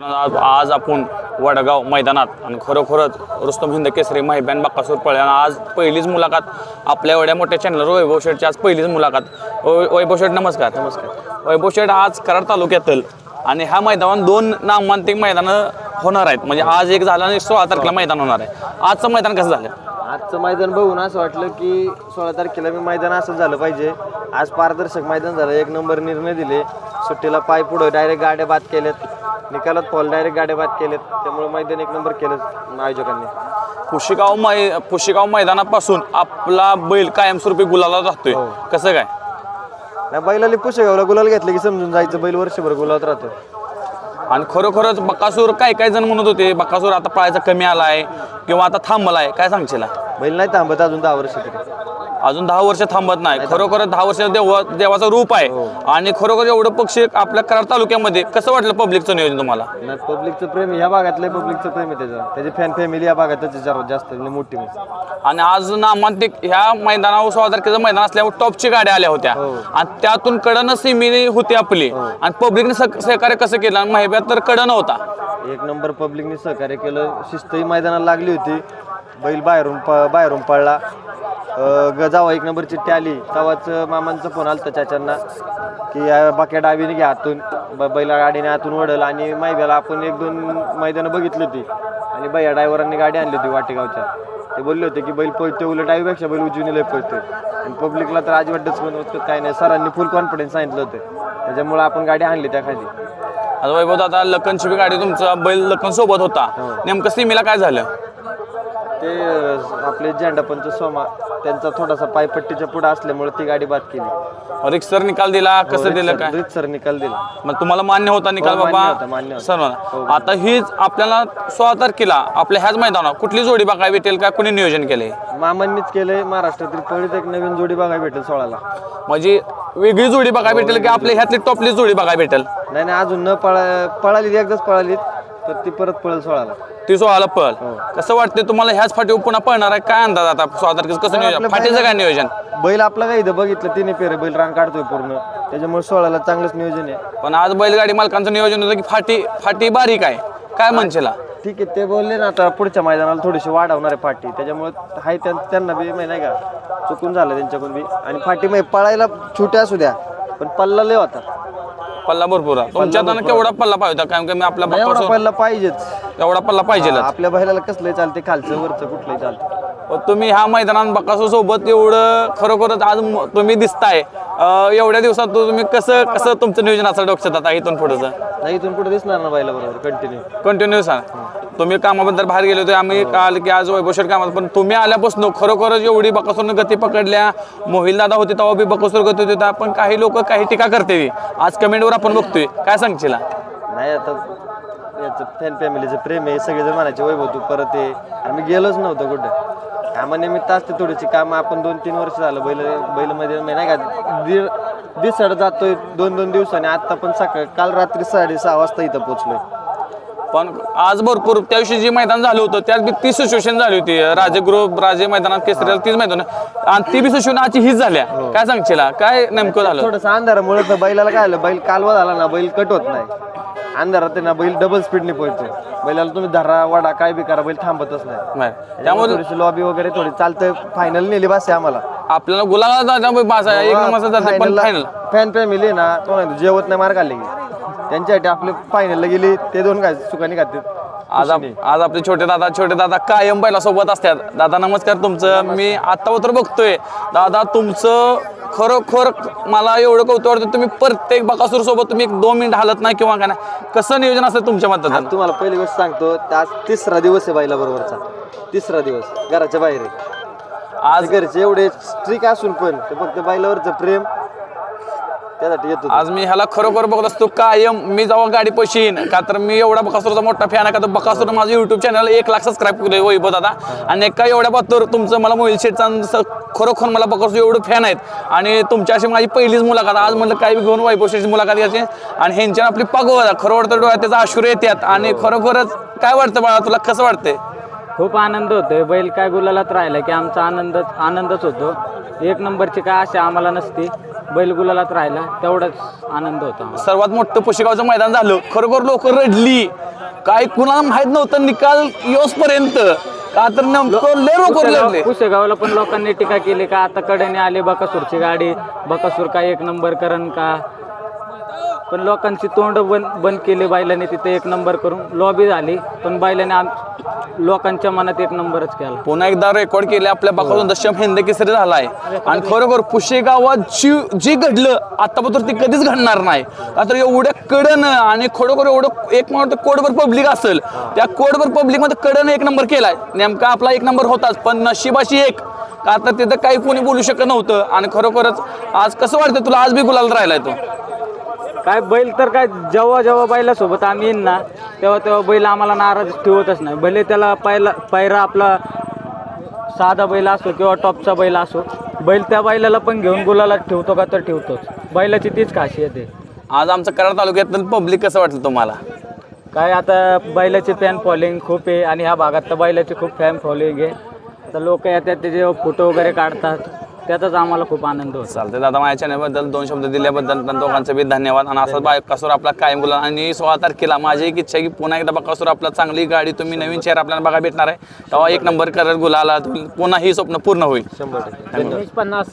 आज आज आपण वडगाव मैदानात आणि खरोखरच रुस्तम हिंद केसरी महिब्यान बाकासूर पळ्या आज पहिलीच मुलाखत आपल्या एवढ्या मोठ्या चॅनलवर वैभव शेठची आज पहिलीच मुलाखत. वैभव शेठ नमस्कार. नमस्कार. वैभव शेठ आज कराड तालुक्यातील आणि ह्या मैदानात दोन नामांतिक मैदानं होणार आहेत. म्हणजे आज एक झालं आणि सोळा तारखेला मैदान होणार आहे. आजचं मैदान कसं झालं? आजचं मैदान बघून असं वाटलं की सोळा तारखेला मी मैदान असं झालं पाहिजे. आज पारदर्शक मैदान झालं. एक नंबर निर्णय दिले. सुट्टीला पाय पुढं डायरेक्ट गाड्या बाद केल्यात. निकालात फॉल डायरेक्ट गाड्या बाद केल्यात त्यामुळे मैदान एक नंबर केलं आयोजकांनी. पुशिगाव मै पुशिगाव मैदानापासून आपला बैल कायमस्वरूपी गुलाला राहतोय. कसं काय? नाही बैलाला पुशेगावला गुलाल घेतलं की समजून जायचं बैल वर्षभर गुलात राहतो आणि खरोखरच बकासूर काय काय जण म्हणत होते बकासूर आता पळायचा कमी आलाय किंवा आता थांबलाय काय सांगशील? बैल नाही थांबत अजून दहा वर्ष तरी. अजून दहा वर्ष थांबत नाही. खरोखरच दहा वर्ष देव देवाचं रूप आहे. आणि खरोखर एवढं पक्षी आपल्या कराड तालुक्यामध्ये कसं वाटलं पब्लिकचं नियोजन तुम्हाला? नाही पब्लिकचं प्रेम ह्या भागातलं पब्लिकचं प्रेम आहे त्याचं. त्याची फॅन फॅमिली या भागातच सर्वात जास्त मोठी म्हणजे. आणि आज नामांतिक ह्या मैदानावर सोळा तारखेचं मैदान असल्यावर टॉपची गाड्या आल्या होत्या. आणि त्यातून कडनं सिमी होती आपली. आणि पब्लिकने सहकार्य कसं केलं? आणि महिब्यात तर कडन होता. एक नंबर पब्लिकने सहकार्य केलं. शिस्तही मैदानाला लागली होती. बैल बाहेरून प बाहेरून पडला. अं, ग जावा एक नंबर चिठ्ठी आली तेव्हाच मामांचा फोन आलता चाचांना की या बाक्या डावीने घ्या आतून. ब- बैला गाडीने आतून वडल आणि मायब्याला आपण एक दोन मैदानं बघितली होती. आणि बैया ड्रायव्हरांनी गाडी आणली होती वाटेगावच्या. ते बोलले होते की बैल पळते उलट डावीपेक्षा बैल उजवीने लय पळतोय. आणि पब्लिकला तर अजिबातच म्हणत काय नाही. सरांनी फुल कॉन्फिडन्स सांगितलं होतं. त्याच्यामुळे आपण गाडी आणली त्या खाली. आता वैभव दादा लखनची बी गाडी तुमचा बैल लखन सोबत होता. नेमकं सिमीला काय झालं? ते अं, आपले झेंडापंच सोमा. त्यांचा थोडासा पायपट्टीच्या पुढे असल्यामुळे ती गाडी बाद केली. रिक्सर निकाल दिला कसं दिलं काय? सर निकाल दिला. मग तुम्हाला मान्य होता निकाल हो, मान्य बाबा? होता, मान्य होता. सर्वांना. आता हीच आपल्याला सोळा तारखेला आपल्या ह्याच मैदानावर कुठली जोडी बघायला भेटेल का? कुणी नियोजन केले मामांनीच केलंय महाराष्ट्रातील पहिलीच एक नवीन जोडी बघायला भेटेल सोळाला. म्हणजे वेगळी जोडी बघायला भेटेल की आपल्या ह्यातली टॉपली जोडी बघायला भेटेल? नाही नाही अजून न पळा पळाली एकदाच पळाली. तर ती परत पळेल सोळाला. ती सोळाला पळ कसं वाटते तुम्हाला ह्याच फाटीवर पुन्हा पळणार आहे? काय अंदाज आता सोळा तारखेचं कसं नियोजन? फाटीचं काय नियोजन? बैल आपला काय इथं बघितलं तिने पेरे बैल रान काढतोय पूर्ण. त्याच्यामुळे सोळाला चांगलंच नियोजन आहे. पण आज बैलगाडी मालकांचं नियोजन होतं की फाटी फाटी बारीक आहे. काय म्हणशील? ठीक आहे ते बोलले ना आता पुढच्या मैदानाला थोडीशी वाढवणार आहे फाटी. त्याच्यामुळे हाय त्यां- त्यांना बी माहिती नाही का? चुकून झालं त्यांच्याकडून बी. आणि फाटी माहिती पळायला छोट्या असू द्या पण पल्ला लय होता. पल्ला भरपूर आहे. तुमच्या हातानं केवढा पल्ला पाहिजे होता? कारण की मी आपला एवढा पल्ला पाहिजेच. एवढा पल्ला पाहिजे आपल्या बैलाला कसलंही चालते खालचं वरचं कुठलंही चालतं तुम्ही ह्या मैदानात बकासो सोबत एवढं खरोखरच आज तुम्ही दिसताय. एवढ्या दिवसात तुम्ही कसं कसं तुमचं नियोजन असं डोक्यात आता इथून पुढचं नाही इथून पुढे दिसणार ना बैला बरोबर कंटिन्यू कंटिन्यू सांग तुम्ही कामाबद्दल बाहेर गेले होते आम्ही काल की आज वैभवशेठ कामात पण तुम्ही आल्यापासून खरोखरच एवढी बकासूरनं गती पकडल्या. मोहिल दादा होते तेव्हा बी बकासूर गती होती तेव्हा पण काही लोक काही टीका करते आज कमेंटवर आपण बघतोय. काय सांगशील नाही आता याचं फॅन फॅमिलीचं प्रेम आहे सगळेजण म्हणायचे वैभव तू परत ये. मी गेलोच नव्हतं कुठं. कामानिमित्त असते थोडीशी. कामं आपण दोन तीन वर्ष झालं बैल बैलमध्ये मी नाही का दीड दिवसाड जातोय दोन दोन दिवसांनी. आत्ता पण सकाळ काल रात्री साडेसहा वाजता इथं पोचलोय पण आज भरपूर त्या दिवशी जे मैदान झालं होतं त्यात बी ती सिच्युएशन झाली होती. राजे ग्रुप राजे मैदानात केसरीला तीच मैदान आणि ती बी सिच्युएशन आजची हीच झाल्या. काय सांगशील काय नेमकं झालं? थोडंसं अंधारामुळे तर बैलाला काय झालं? बैल कालवा झाला ना बैल कट होत नाही. अंधारात आहे ना बैल डबल स्पीडने पळतो बैलाला तुम्ही धरा वाडा काय बी करा बैल थांबतच नाही. नाही. त्यामुळे थोडीशी लॉबी वगैरे थोडी चालतं फायनल नेली बस आहे आम्हाला. आपल्याला गुलाला जाता बास आहे. एक नंबर जाते पण फायनल फॅन फॅमिली ना तो नाही जेवत नाही मार काढले त्यांच्यासाठी आपले फायनलला गेली ते दोन काय सुखाने खाते आज आप- आज आपले छोटे दादा छोटे दादा कायम पहिला सोबत असतात. दादा नमस्कार तुमचं. मी आता तर बघतोय. दादा तुमचं खरोखर मला एवढं कौतुक वाटतं तुम्ही प्रत्येक बकासूर सोबत तुम्ही एक दोन मिनिट हालत नाही किंवा काय नाही. कसं नियोजन असतं तुमच्या मतात तुम्हाला पहिली गोष्ट सांगतो आज तिसरा दिवस आहे बाईला बरोबरचा. तिसरा दिवस घराच्या बाहेर आहे. आज घरचे एवढे स्ट्रिक असून पण ते फक्त बाईलावरचं प्रेम त्यासाठी येतो आज मी ह्याला खरोखर बघत असतो कायम मी जेव्हा गाडी पशीन. का तर मी एवढा बकासूरचा मोठा फॅन आहे का तर बकासूर माझं युट्यूब चॅनल एक लाख सबस्क्राईब केले वैभव दादा. आणि एका एवढ्या बातवर तुमचं मला मोबाईल शेटचा खरोखर मला बकासूर एवढं फॅन आहेत. आणि तुमच्या अशी माझी पहिलीच मुलाखत आज म्हटलं काही घेऊन वैभव शेटची मुलाखत घ्यायची. आणि ह्यांच्या आपली पगव खरं वाटतं डोळ्यात त्याचा आशुर येतात आणि खरोखरच काय वाटतं बाळा तुला कसं वाटतंय? खूप आनंद होतोय. बैल काय गुलालात राहिला की आमचा आनंद आनंदच होतो. एक नंबरची काय आशा आम्हाला नसती. बैल गुलालात राहिला तेवढाच आनंद होता. सर्वात मोठं पुशेगावचं मैदान झालं. खरोखर लोक रडली. काय कुणाला माहीत नव्हतं निकाल योसपर्यंत का तर नेमकं लय लोक रडले. पुसेगाव पुसेगावला पण लोकांनी टीका केली का आता कडेने आली बकासूरची गाडी. बकासूर काय एक नंबर करण का? पण लोकांची तोंड बंद बंद केली बैलाने तिथे एक नंबर करून. लॉबी झाली पण बैलाने आम लोकांच्या मनात एक नंबरच केला. पुन्हा एकदा रेकॉर्ड केले आपल्या बाकातून दशम हिंद केसरी झालाय. आणि खरोखर पुशेगावात जी जे घडलं आतापर्यंत ते कधीच घडणार नाही. का तर एवढ्या कडनं आणि खरोखर एवढं एक म्हणतो कोडभर पब्लिक असेल. त्या कोडभर पब्लिकमध्ये कडनं एक नंबर केलाय. नेमका आपला एक नंबर होताच पण नशिबाशी एक. तर तिथं काही कोणी बोलू शकत नव्हतं. आणि खरोखरच आज कसं वाटतं तुला? आज बी गुलाल राहिलाय तो. काय बैल तर काय जेव्हा जेव्हा बैलासोबत आम्ही येईन ना तेव्हा तेव्हा बैल आम्हाला नाराज ठेवतच नाही. भले त्याला पायला पायरा आपला साधा बैल असो किंवा टॉपचा बैल असो बैल त्या बैलाला पण घेऊन गुलाला ठेवतो का तर ठेवतोच. बैलाची तीच खासियत आहे. आज आमचं कराड तालुक्यातलं पब्लिक कसं वाटलं तुम्हाला? काय आता बैलाचे फॅन फॉलोईंग खूप आहे आणि ह्या भागात तर बैलाचे खूप फॅन फॉलोईंग आहे. तर लोक येतात त्याचे फोटो वगैरे काढतात. त्याचाच आम्हाला खूप आनंद होतो. चालते दादा माझ्या चॅनलबद्दल दोन शब्द दिल्याबद्दल त्यांना दोघांचे बी धन्यवाद. आणि असंच बाकासूर आपला कायम गुलाल. आणि सोळा तारखेला माझी एक इच्छा आहे की पुन्हा एकदा बाकासूर आपला चांगली गाडी तुम्ही नवीन चेहरा आपल्याला बघा भेटणार आहे. तेव्हा एक नंबर करत गुलाला पुन्हा ही स्वप्न पूर्ण होईल. शंभर टक्के. पन्नास